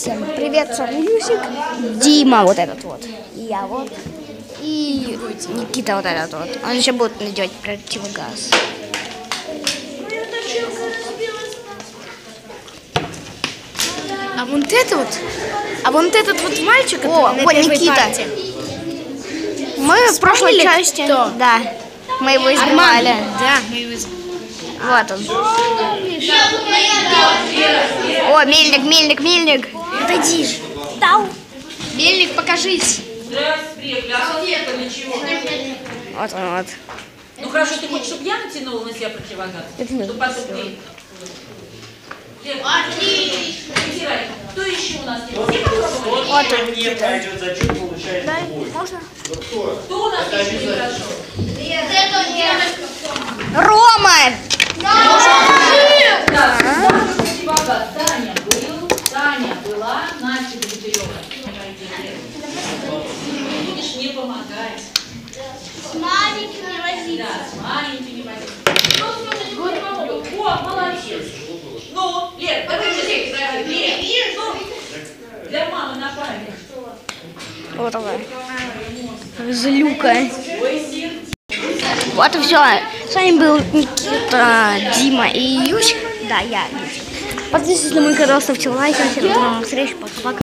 Всем привет, с вами Юсик, Дима вот этот вот, и я вот, и Никита вот этот вот. Он еще будет надевать противогаз. А вон это вот, а вон этот вот мальчик, О, вот Никита. парте. Мы в прошлой части, кто? да, мы его избивали. Да, мы его Вот он. О, мельник, мельник, мельник. Отойди ж. Дал. Мельник, покажись. А? Вот он, вот. Ну хорошо, ты хочешь, чтобы я натянула на себя противогаз? Чтобы потом ты... Отлично! Кто еще у нас есть? Вот он, не Никита. пройдет зачет, получается бой. Можно? Кто у нас еще не прошел? Рома! Настя Дмитриева. Будешь мне помогать. С маленькими возить. Да, с маленькими возить. Кто сможет мне помочь? О, молодец. Ну, Лер, подожди, Лер, ну, для мамы на память. Вот такая. Злюка. Вот и все. С вами был Никита, Дима и Юсик. Да, я. Юсик. Подписывайтесь на мой канал, ставьте лайки. Всем до новых встреч. Пока-пока.